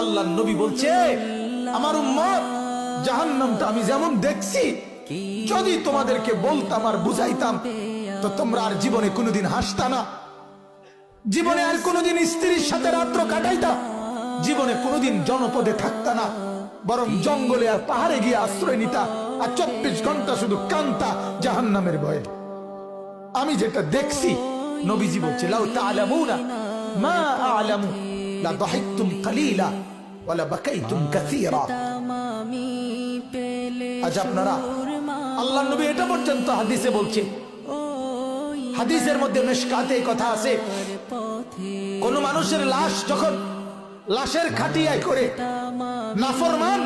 আল্লাহ নবী বলছে, আমার উম্মত, জাহান্নামটা আমি যেমন দেখছি, যদি তোমাদেরকে বলতাম আর বুঝাইতাম, তো তোমরা আর জীবনে কোনোদিন হাসতা না। জীবনে আর কোনোদিন স্ত্রীর সাথে রাত্র কাটাইতা, জীবনে কোনোদিন জনপদে থাকতা না, বরং জঙ্গলে আর পাহাড়ে গিয়ে আশ্রয় নিতা আর চব্বিশ ঘণ্টা শুধু কান্তা জাহান্নামের ভয়ে। আমি যেটা দেখছি, নবীজি বলছে, লাউ তাআলামুনা মা আ'লামু। আজ আপনারা, আল্লাহ নবী এটা পর্যন্ত হাদিসে বলছে। হাদিসের মধ্যে মেশকাতে কথা আছে। কোন মানুষের লাশ যখন লাশের খাটিয়ায় করে নাফরমান,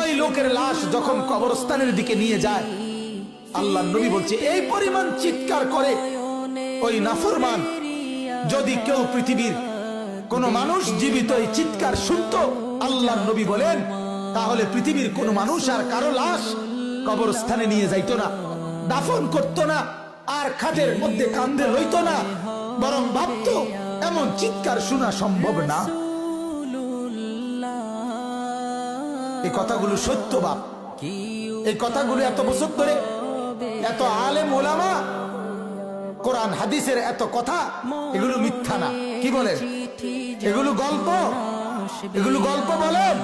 ওই লোকের লাশ যখন কবরস্থানের দিকে নিয়ে যায়, আল্লাহ নবী বলছে, এই পরিমাণ চিৎকার করে ওই নাফরমান, যদি কেউ পৃথিবীর কোন মানুষ জীবিত এই চিৎকার শুনতো, আল্লাহ নবী বলেন, তাহলে পৃথিবীর কোন মানুষ আর কারও লাশ কবরস্থানে নিয়ে যাইতো না, দাফন করতো না, আর খাটের মধ্যে কান্দে লইতো না, বরং ভাবতো এমন চিৎকার শোনা সম্ভব না। এই কথাগুলো সত্য বাপ। এই কথাগুলো এত বছর ধরে এত আলেম ওলামা, কোরআন, হাদিসের এত কথা, এগুলো মিথ্যা না। কি বলেন? এগুলো গল্প? এগুলো গল্প বলেন?